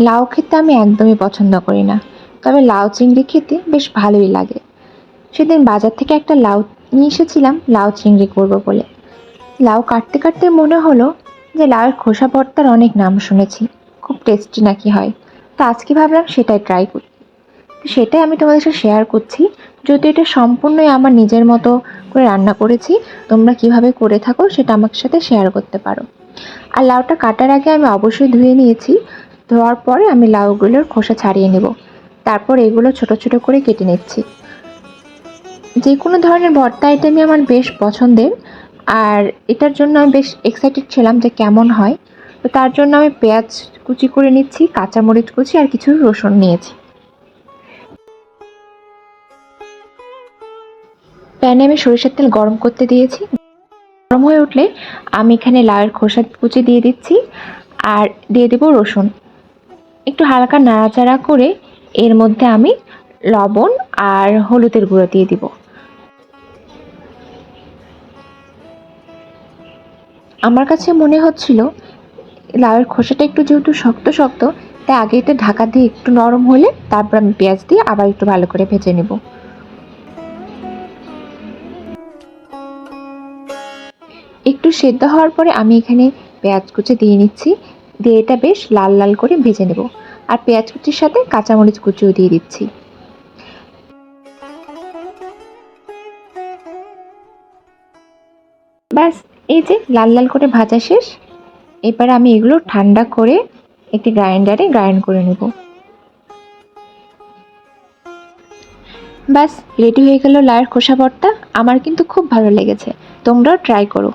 লাউ খেতে আমি একদমই পছন্দ করি না। তবে লাউ চিংড়ি খেতে বেশ ভালোই লাগে। সেদিন বাজার থেকে একটা লাউ নিয়ে এসেছিলাম, লাউ চিংড়ি করব বলে। লাউ কাটতে কাটতে মনে হলো যে লাউয়ের খোসা ভর্তার অনেক নাম শুনেছি, খুব টেস্টি নাকি হয়। তো আজকে ভাবলাম সেটাই ট্রাই করি। তো সেটাই আমি তোমাদের সাথে শেয়ার করছি। যদি এটা সম্পূর্ণই আমার নিজের মতো করে রান্না করেছি, তোমরা কীভাবে করে থাকো সেটা আমার সাথে শেয়ার করতে পারো। আর লাউটা কাটার আগে আমি অবশ্যই ধুয়ে নিয়েছি। ধোয়ার পরে আমি লাউগুলোর খোসা ছাড়িয়ে নেব। তারপর এগুলো ছোট ছোট করে কেটে নিচ্ছি। যে কোনো ধরনের ভর্তা আইটেমই আমার বেশ পছন্দের। আর এটার জন্য আমি বেশ এক্সাইটেড ছিলাম যে কেমন হয়। তো তার জন্য আমি পেঁয়াজ কুচি করে নিচ্ছি, কাঁচামরিচ কুচি আর কিছু রসুন নিয়েছি। প্যানে আমি সরিষার তেল গরম করতে দিয়েছি। গরম হয়ে উঠলে আমি এখানে লাউয়ের খোসা কুচি দিয়ে দিচ্ছি। আর দিয়ে দেবো রসুন। একটু হালকা নাড়াচাড়া করে এর মধ্যে আমি লবণ আর হলুদের গুঁড়ো দিয়ে দিব। আমার কাছে মনে হচ্ছিল, লাউয়ের খোসাটা একটু যেহেতু শক্ত শক্ত, তাই আগে এটা ঢাকা দিয়ে একটু নরম হলে তারপর আমি পেঁয়াজ দিয়ে আবার একটু ভালো করে ভেজে নেব। একটু সেদ্ধ হওয়ার পরে আমি এখানে পেঁয়াজ কুচি দিয়ে নিচ্ছি। দিয়ে এটা বেশ লাল লাল করে ভেজে নেব। আর পেঁয়াজ কুচির সাথে কাঁচামরিচ কুচিও দিয়ে দিচ্ছি। ব্যাস, এই যে লাল লাল করে ভাজা শেষ। এবার আমি এগুলো ঠান্ডা করে একটি গ্রাইন্ডারে গ্রাইন্ড করে নেব। ব্যাস, রেডি হয়ে গেল লায়ের খোসা ভর্তা। আমার কিন্তু খুব ভালো লেগেছে। তোমরাও ট্রাই করো।